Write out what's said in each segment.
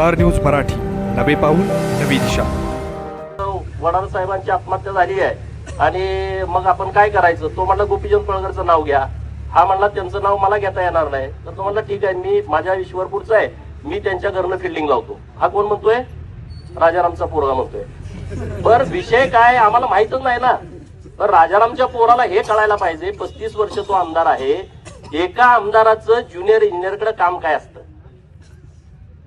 Star news Marathi. नवे पाऊल नवी दिशा. वडार साहेबांची आत्महत्या झाली आहे. आणि मग आपण काय करायचं? तो म्हणला गोपीचंद पळकरचं नाव घ्या. हा म्हणला त्यांचं नाव मला घेता येणार नाही. तर तो म्हणला ठीक आहे मी माझ्या ईश्वरपूरचा आहे. मी त्यांच्या घरनं फिल्डिंग लावतो. हा कोण म्हणतोय? राजारामचा पोरगा म्हणतोय. बर विषय काय? आम्हाला माहितच नाही ना. तर राजारामच्या पोराला हे कळायला पाहिजे पस्तीस वर्ष तो आमदार आहे. एका आमदाराचं ज्युनियर इंजिनियरकडे काम काय असतं?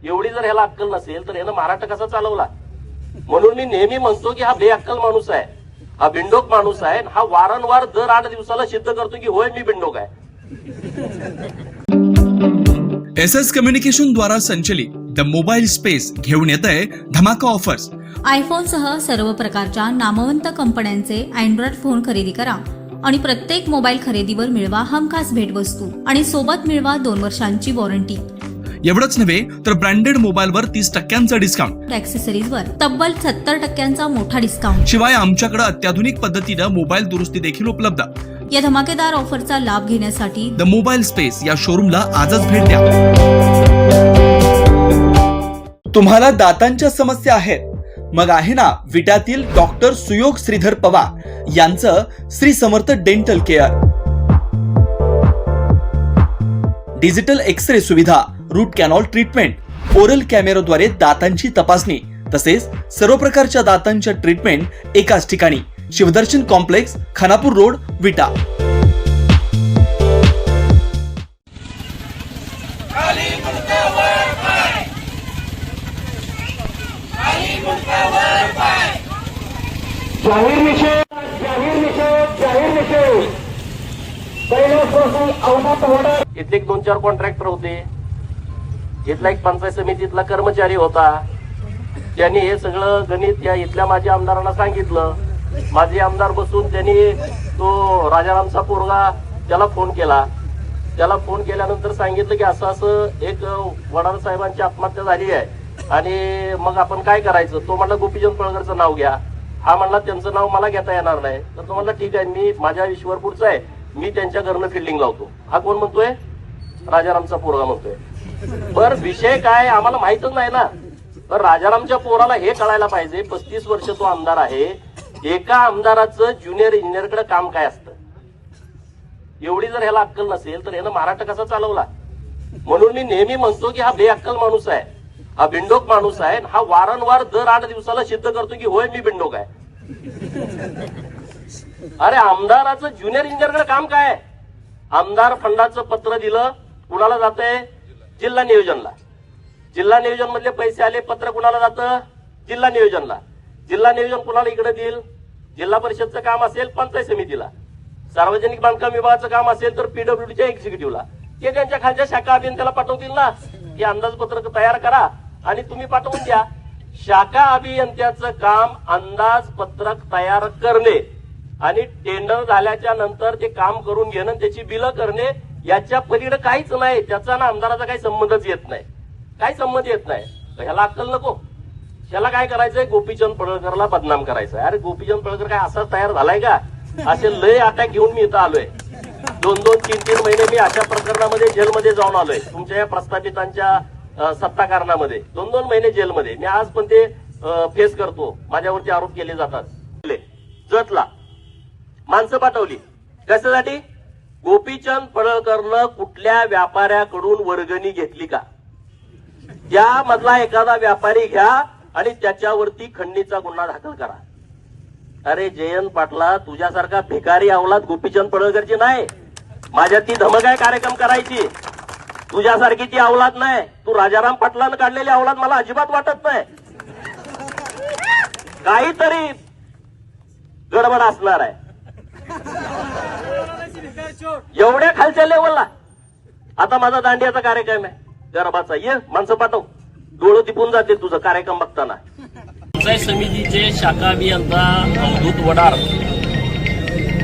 एवढी जर ह्याला अक्कल नसेल तर यानं महाराष्ट्र कसा चालवला? म्हणून मी नेहमी म्हणतो की हा बेअक्कल माणूस आहे हा बिंडोक माणूस आहे आणि हा वारंवार दर आठ दिवसाला सिद्ध करतो की होय मी बिंडोक आहे. एस एस कम्युनिकेशन द्वारा संचलित द मोबाईल स्पेस घेऊन येत आहे धमाका ऑफर्स. आयफोनसह सर्व प्रकारच्या नामवंत कंपन्यांचे अँड्रॉइड फोन खरेदी करा आणि प्रत्येक मोबाईल खरेदीवर मिळवा हमखास भेटवस्तू आणि सोबत मिळवा दोन वर्षांची वॉरंटी. एवढंच नव्हे तर ब्रँडेड मोबाईलवर तीस टक्क्यांचं डिस्काउंट ॲक्सेसरीजवर तब्बल सत्तर टक्क्यांचा मोठा डिस्काउंट शिवाय आमच्याकडे अत्याधुनिक पद्धतीनं मोबाईल दुरुस्ती देखील उपलब्ध. या धमाकेदार ऑफरचा लाभ घेण्यासाठी द मोबाईल स्पेस या शोरूमला आजच भेट द्या. तुम्हाला दातांच्या समस्या आहेत. मग आहे ना विट्यातील डॉक्टर सुयोग श्रीधर पवार यांचं Shri Samarth dental care digital X ray सुविधा. रूट कॅनॉल ट्रीटमेंट ओरल कॅमेराद्वारे दातांची तपासणी तसेच सर्व प्रकारच्या दातांच्या ट्रीटमेंट एकाच ठिकाणी. Shivdarshan complex Khanapur road Vita. जाहीर निषेध जाहीर निषेध जाहीर निषेध. पहिल्यापासून इथले एक दोन चार कॉन्ट्रॅक्टर होते. इथला एक पंचायत समितीतला कर्मचारी होता त्यांनी हे सगळं गणित या इथल्या माझ्या आमदारांना सांगितलं. माझे आमदार बसून त्यांनी तो राजारामचा पोरगा त्याला फोन केला. त्याला फोन केल्यानंतर सांगितलं की असं असं एक वडार साहेबांची आत्महत्या झाली आहे. आणि मग आपण काय करायचं? तो म्हणला गोपीचंद पळगरचं नाव घ्या. हा म्हणला त्यांचं नाव मला घेता येणार नाही. तर तो म्हणला ठीक आहे मी माझ्या ईश्वरपूरचा आहे. मी त्यांच्या घरनं फिल्डिंग लावतो. हा कोण म्हणतोय? राजारामचा पोरगा म्हणतोय. बर विषय काय आम्हाला माहितच नाही ना. तर राजारामच्या पोराला हे कळायला पाहिजे पस्तीस वर्ष तो आमदार आहे. एका आमदाराचं ज्युनियर इंजिनियरकडे काम काय असतं? एवढी जर ह्याला अक्कल नसेल तर ह्यानं महाराष्ट्र कसा चालवला? म्हणून मी नेहमी म्हणतो की हा बेअक्कल माणूस आहे हा बिंडोक माणूस आहे हा वारंवार दर आठ दिवसाला सिद्ध करतो की होय मी बिंडोक आहे. अरे आमदाराचं ज्युनियर इंजिनियरकडे काम काय? आहे? आमदार फंडाचं पत्र दिलं कुणाला जातंय? जिल्हा नियोजनला. जिल्हा नियोजन मधले पैसे आले पत्र कुणाला जातं? जिल्हा नियोजनला. जिल्हा नियोजन कुणाला इकडे देईल? जिल्हा परिषदचं काम असेल पंचायत समितीला. सार्वजनिक बांधकाम विभागाचं काम असेल तर पीडब्ल्यूडीच्या एक्झिक्युटिव्हला ते त्यांच्या खालच्या शाखा अभियंत्याला पाठवतील ना? हे अंदाजपत्रक तयार करा आणि तुम्ही पाठवून द्या. शाखा अभियंत्याचं काम अंदाजपत्रक तयार करणे आणि टेंडर झाल्याच्यानंतर ते काम करून घेणं त्याची बिलं करणे याच्या पलीकडे काहीच नाही. त्याचा ना आमदाराचा काही संबंधच येत नाही. काही संबंध येत नाही. ह्याला अक्कल नको. ह्याला काय करायचंय? गोपीचंद पडळकरला बदनाम करायचंय. अरे गोपीचंद पडळकर काय असाच तयार झालाय का? असे लय अटॅक घेऊन मी इथं आलोय. दोन दोन तीन तीन महिने मी अशा प्रकरणामध्ये जेलमध्ये जाऊन आलोय. तुमच्या या प्रस्थापितांच्या सत्ता कारणामध्ये दोन दोन महिने जेलमध्ये. मी आज पण ते फेस करतो. माझ्यावरती आरोप केले जातात. जतला. माणसं पाठवली. कशासाठी? गोपीचंद पडळकरनं कुठल्या व्यापाऱ्याकडून वर्गणी घेतली का? त्यामधला एखादा व्यापारी घ्या आणि त्याच्यावरती खंडणीचा गुन्हा दाखल करा. अरे जयंत पाटला तुझ्यासारखा भिकारी अवलाद गोपीचंद पडळकरची नाही. माझ्या ती धमक आहे कार्यक्रम करायची. तुझ्यासारखी ती अवलाद नाही. तू राजाराम पाटलानं काढलेली अवलाद मला अजिबात वाटत नाही. काहीतरी गडबड असणार आहे. एवढ्या खालच्या लेवलला आता माझा दांडियाचा कार्यक्रम आहे. गरबाचा. ये माणसं पाठव. डोळं तिपून जातील तुझं कार्यक्रम बघताना. पंचायत समितीचे शाखा अभियंता अवधूत वडार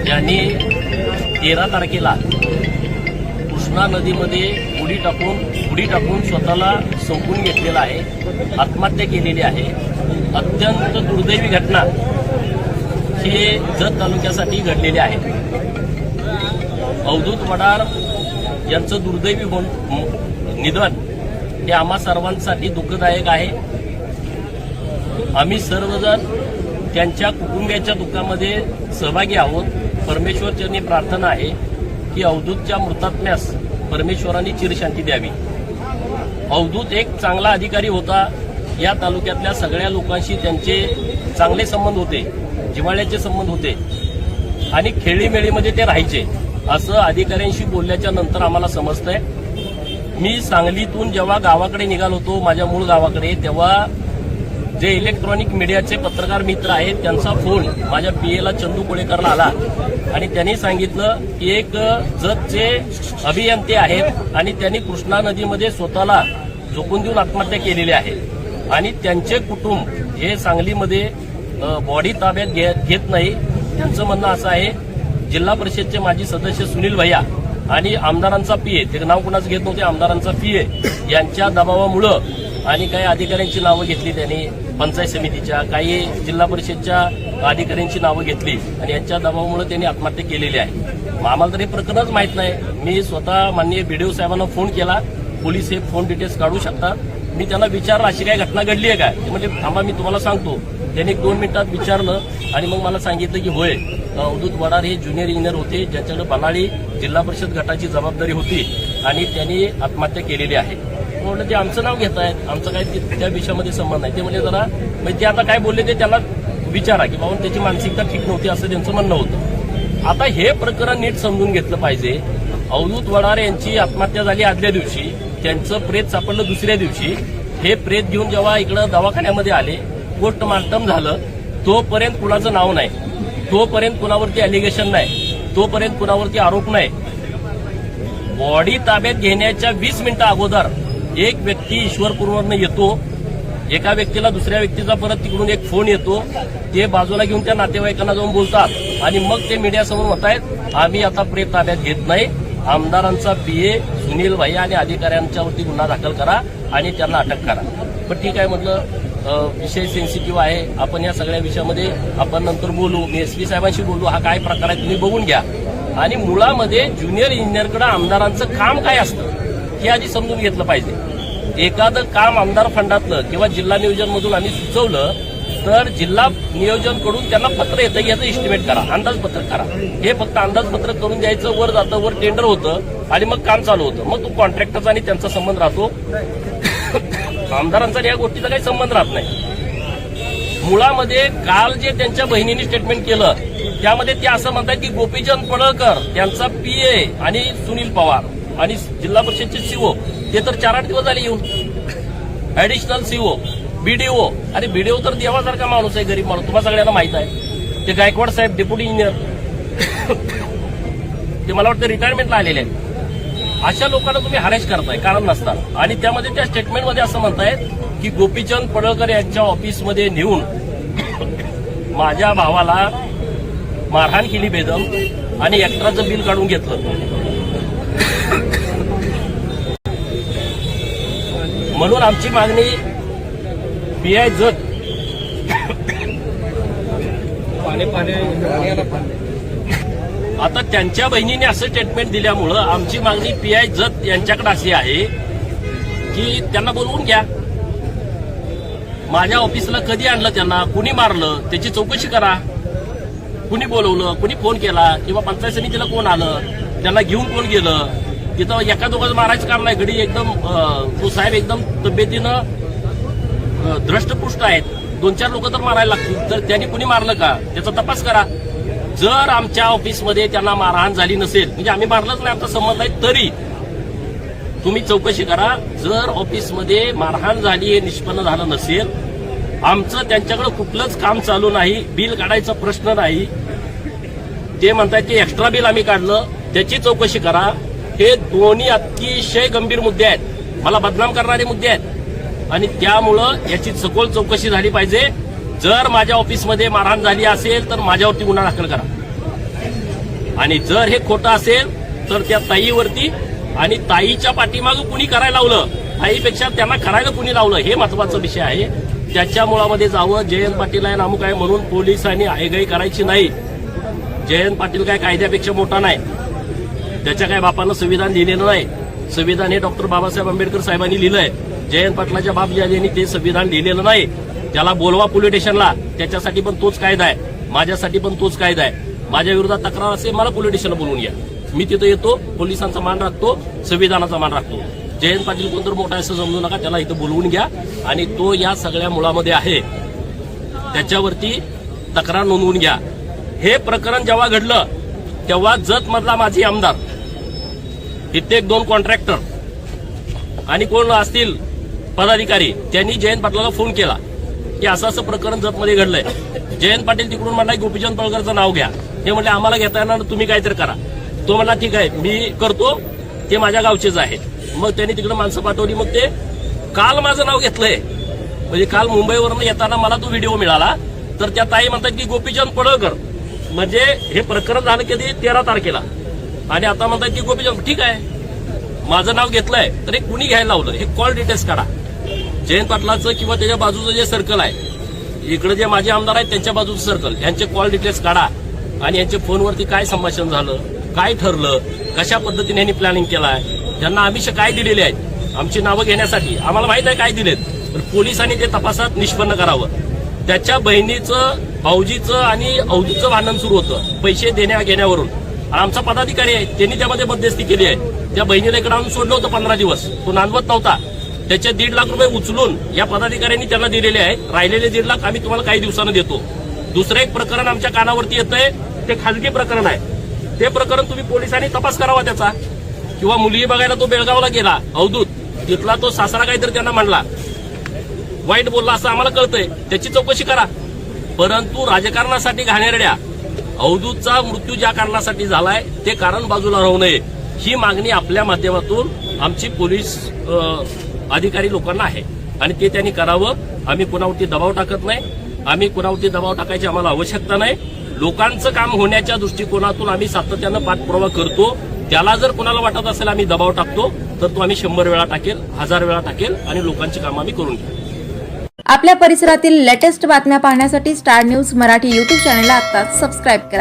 यांनी तेरा तारखेला कृष्णा नदीमध्ये उडी टाकून उडी टाकून स्वतःला संपून घेतलेला आहे. आत्महत्या केलेली आहे. अत्यंत दुर्दैवी घटना ही जत तालुक्यासाठी घडलेली आहे. अवधूत वडार यांचं दुर्दैवी होऊन निधन हे आम्हा सर्वांसाठी दुःखदायक आहे. आम्ही सर्वजण त्यांच्या कुटुंबियाच्या दुःखामध्ये सहभागी आहोत. परमेश्वरचरणी प्रार्थना आहे की अवधूतच्या मृतात्म्यास परमेश्वरांनी चिरशांती द्यावी. अवधूत एक चांगला अधिकारी होता. या तालुक्यातल्या सगळ्या लोकांशी त्यांचे चांगले संबंध होते जिव्हाळ्याचे संबंध होते आणि खेळीमेळीमध्ये ते राहायचे. असं अधिकाऱ्यांशी बोलल्याच्या नंतर आम्हाला समजतंय. मी सांगलीतून जेव्हा गावाकडे निघालो होतो माझ्या मूळ गावाकडे तेव्हा जे इलेक्ट्रॉनिक मीडियाचे पत्रकार मित्र आहेत त्यांचा फोन माझ्या पीएला चंदू कोळेकरला आला. आणि त्यांनी सांगितलं की एक जतचे अभियंते आहेत आणि त्यांनी कृष्णा नदीमध्ये स्वतःला झोकून देऊन आत्महत्या केलेली आहे. आणि त्यांचे कुटुंब हे सांगलीमध्ये बॉडी ताब्यात घे- घेत नाही. त्यांचं म्हणणं असं आहे जिल्हा परिषदचे माजी सदस्य सुनील भैया आणि आमदारांचा पीए ते नाव कुणाचं घेत नव्हते आमदारांचा पीए यांच्या दबावामुळं आणि काही अधिकाऱ्यांची नावं घेतली त्यांनी पंचायत समितीच्या काही जिल्हा परिषदच्या अधिकाऱ्यांची नावं घेतली आणि यांच्या दबावामुळे त्यांनी आत्महत्या केलेली आहे. आम्हाला तर हे प्रकरणच माहीत नाही. मी स्वतः माननीय बीडीओ साहेबांना फोन केला. पोलीस हे फोन डिटेल्स काढू शकतात. मी त्यांना विचारलं अशी काही घटना घडली आहे काय? ते म्हणजे थांबा मी तुम्हाला सांगतो. त्यांनी एक दोन मिनिटात विचारलं आणि मग मला सांगितलं की होय अवधूत वडार हे ज्युनियर इंजिनियर होते ज्यांच्याकडे बनाळी जिल्हा परिषद गटाची जबाबदारी होती आणि त्यांनी आत्महत्या केलेली आहे. मग म्हटलं ते आमचं नाव घेत आहेत आमचं काय ते- त्या विषयामध्ये संबंध नाही. ते म्हणजे जरा म्हणजे ते आता काय बोलले ते त्याला विचारा की बाबा त्याची मानसिकता ठीक नव्हती असं त्यांचं म्हणणं होतं. आता हे प्रकरण नीट समजून घेतलं पाहिजे. अवधूत वडार यांची आत्महत्या झाली आदल्या दिवशी त्यांचं प्रेत सापडलं दुसऱ्या दिवशी. हे प्रेत घेऊन जेव्हा इकडं दवाखान्यामध्ये आले पोस्टमार्टम झालं तोपर्यंत कुणाचं नाव नाही. तोपर्यंत कुणावरती अलिगेशन नाही. तोपर्यंत कुणावरती आरोप नाही. बॉडी ताब्यात घेण्याच्या वीस मिनिटं अगोदर एक व्यक्ती ईश्वरपूरवरनं येतो. एका व्यक्तीला दुसऱ्या व्यक्तीचा परत तिकडून एक फोन येतो. ते बाजूला घेऊन त्या नातेवाईकांना जाऊन बोलतात. आणि मग ते मीडियासमोर होत आहेत आम्ही आता प्रेत ताब्यात घेत नाही. आमदारांचा पीए सुनील भाई आणि अधिकाऱ्यांच्यावरती गुन्हा दाखल करा आणि त्यांना अटक करा. पण ठीक आहे म्हटलं विषय सेन्सिटिव्ह आहे. आपण या सगळ्या विषयामध्ये आपण नंतर बोलू. मी एस पी साहेबांशी बोलू. हा काय प्रकार आहे तुम्ही बघून घ्या. आणि मुळामध्ये ज्युनियर इंजिनियरकडे आमदारांचं काम काय असतं हे आधी समजून घेतलं पाहिजे. एखादं काम आमदार फंडातलं किंवा जिल्हा नियोजनमधून आम्ही सुचवलं तर जिल्हा नियोजनकडून त्यांना पत्र येतं याचं इस्टिमेट करा. अंदाजपत्रक करा. हे फक्त अंदाजपत्रक करून द्यायचं वर जातं वर टेंडर होतं आणि मग काम चालू होतं. मग तो कॉन्ट्रॅक्टरचा आणि त्यांचा संबंध राहतो. आमदारांचा या गोष्टीचा काही संबंध राहत नाही. मुळामध्ये काल जे त्यांच्या बहिणीने स्टेटमेंट केलं त्यामध्ये ते असं म्हणतात की गोपीचंद पडळकर त्यांचा पीए आणि सुनील पवार आणि जिल्हा परिषदचे सीओ ते तर चार आठ दिवस झाले येऊन. ऍडिशनल सीओ बीडीओ अरे बीडीओ तर देवासारखा माणूस आहे गरीब माणूस. तुम्हाला सगळ्यांना माहीत आहे. ते गायकवाड साहेब डेप्युटी इंजिनियर ते मला वाटतं रिटायरमेंटला आलेले आहेत. अशा लोकांना तुम्ही हरेश करताय कारण नसता आणि त्यामध्ये त्या स्टेटमेंटमध्ये असं म्हणतायत की गोपीचंद पडळकर यांच्या ऑफिसमध्ये नेऊन माझ्या भावाला मारहाण केली बेदम आणि एक्स्ट्राचं बिल काढून घेतलं. म्हणून आमची मागणी पी आय जत आता त्यांच्या बहिणीने असं स्टेटमेंट दिल्यामुळं आमची मागणी पी आय जत यांच्याकडे अशी आहे की त्यांना बोलवून घ्या. माझ्या ऑफिसला कधी आणलं त्यांना? कुणी मारलं? त्याची चौकशी करा. कुणी बोलवलं? कुणी फोन केला? किंवा पंचायत समितीला कोण आलं? त्यांना घेऊन कोण गेलं? तिथं एका दोघांचं मारायचं काम नाही. घडी एकदम तो साहेब एकदम तब्येतीनं दृष्टपुष्ट द्रष्टपुष्ट आहेत. दोन चार लोक तर मारायला लागतील. तर त्यांनी कुणी मारलं का? त्याचा तपास करा. जर आमच्या ऑफिसमध्ये त्यांना मारहाण झाली नसेल म्हणजे आम्ही मारलंच नाही आमचा संबंध आहे तरी तुम्ही चौकशी करा. जर ऑफिसमध्ये मारहाण झाली हे निष्पन्न झालं नसेल आमचं त्यांच्याकडे कुठलंच काम चालू नाही बिल काढायचा प्रश्न नाही. ते म्हणतात की एक्स्ट्रा बिल आम्ही काढलं त्याची चौकशी करा. हे दोन्ही अतिशय गंभीर मुद्दे आहेत. मला बदनाम करणारे मुद्दे आहेत. आणि त्यामुळं याची सखोल चौकशी झाली पाहिजे. जर माझ्या ऑफिसमध्ये मारहाण झाली असेल तर माझ्यावरती गुन्हा दाखल करा. आणि जर हे खोटं असेल तर त्या ताईवरती आणि ताईच्या पाठीमागं कुणी करायला लावलं ताईपेक्षा त्यांना करायला कुणी लावलं हे महत्त्वाचा विषय आहे. त्याच्या मुळामध्ये जावं जयंत पाटील आहे नामुक आहे म्हणून पोलिसांनी आयगाई करायची नाही. जयंत पाटील काय कायद्यापेक्षा मोठा नाही. त्याच्या काय बापानं संविधान लिहिलेलं नाही. संविधान हे डॉक्टर बाबासाहेब आंबेडकर साहेबांनी लिहिलंय. जयंत पाटलाच्या बाप यांनी ते संविधान लिहिलेलं नाही. त्याला बोलवा पोलीस स्टेशनला त्याच्यासाठी पण तोच कायदा आहे. माझ्यासाठी पण तोच कायदा आहे. माझ्या विरोधात तक्रार असेल मला पोलीस स्टेशनला बोलवून घ्या. मी तिथं येतो पोलिसांचा मान राखतो संविधानाचा मान राखतो. जयंत पाटील कोणतर मोठा असं समजू नका त्याला इथं बोलवून घ्या. आणि तो या सगळ्या मुळामध्ये आहे. त्याच्यावरती तक्रार नोंदवून घ्या. हे प्रकरण जेव्हा घडलं तेव्हा जत मधला माझी आमदार कित्येक दोन कॉन्ट्रॅक्टर आणि कोण असतील पदाधिकारी त्यांनी जयंत पाटलाला फोन केला. की असं असं प्रकरण जतमध्ये घडलंय. जयंत पाटील तिकडून म्हणला गोपीचंद पळकरचं नाव घ्या. हे म्हणले आम्हाला घेता येणार तुम्ही तुम्ही काहीतरी करा. तो म्हणला ठीक आहे मी करतो. ते माझ्या गावचेच आहेत. मग त्यांनी तिकडे माणसं पाठवली. मग ते काल माझं नाव घेतलंय. म्हणजे काल मुंबईवरून येताना मला तो व्हिडिओ मिळाला. तर त्या ताई म्हणतात की गोपीचंद पडळकर म्हणजे हे प्रकरण झालं कधी? तेरा तारखेला. आणि आता म्हणतात की गोपीचंद ठीक आहे. माझं नाव घेतलंय. तर हे कुणी घ्यायला लावलं? हे कॉल डिटेल्स काढा. जयंत पाटलाचं किंवा त्याच्या बाजूचं जे सर्कल आहे इकडे जे माझे आमदार आहेत त्यांच्या बाजूचं सर्कल यांचे कॉल डिटेल्स काढा. आणि यांच्या फोनवरती काय संभाषण झालं काय ठरलं कशा पद्धतीने यांनी प्लॅनिंग केलाय त्यांना आमिष काय दिलेले आहेत आमची नावं घेण्यासाठी. आम्हाला माहीत आहे काय दिलेत. तर पोलिसांनी ते तपासात निष्पन्न करावं. त्याच्या बहिणीचं भाऊजीचं आणि अवधूचं भांडण सुरू होतं. पैसे देण्या घेण्यावरून. आणि आमचा पदाधिकारी आहे त्यांनी त्यामध्ये मध्यस्थी केली आहे. त्या बहिणीला इकडे आणून सोडलं होतं पंधरा दिवस. तो नांदवत नव्हता. त्याचे दीड लाख रुपये उचलून या पदाधिकाऱ्यांनी त्यांना दिलेले आहे. राहिलेले दीड लाख आम्ही तुम्हाला काही दिवसानं देतो. दुसरं एक प्रकरण आमच्या कानावरती येतंय. ते खाजगी प्रकरण आहे. ते प्रकरण तुम्ही पोलिसांनी तपास करावा त्याचा. किंवा मुलगी बघायला तो बेळगावला गेला अवधूत. तिथला तो सासरा काहीतरी त्यांना म्हणला. वाईट बोलला असं आम्हाला कळतंय. त्याची चौकशी करा. परंतु राजकारणासाठी घाणेरड्या अवधूतचा मृत्यू ज्या कारणासाठी झालाय ते कारण बाजूला राहू नये. ही मागणी आपल्या माध्यमातून आमची पोलीस अधिकारी लोकांना आहे. आणि ते त्यांनी करावं. आम्ही कुणावरती दबाव टाकत नाही. आम्ही कुणावरती दबाव टाकायची आम्हाला आवश्यकता नाही. लोकांचं काम होण्याच्या दृष्टिकोनातून आम्ही सातत्यानं पाठपुरावा करतो. त्याला जर कुणाला वाटत असेल आम्ही दबाव टाकतो तर तो आम्ही शंभर वेळा टाकेल हजार वेळा टाकेल आणि लोकांची कामं आम्ही करून घेऊ. आपल्या परिसरातील लेटेस्ट बातम्या पाहण्यासाठी स्टार न्यूज मराठी यूट्यूब चॅनलला आता सबस्क्राईब करा.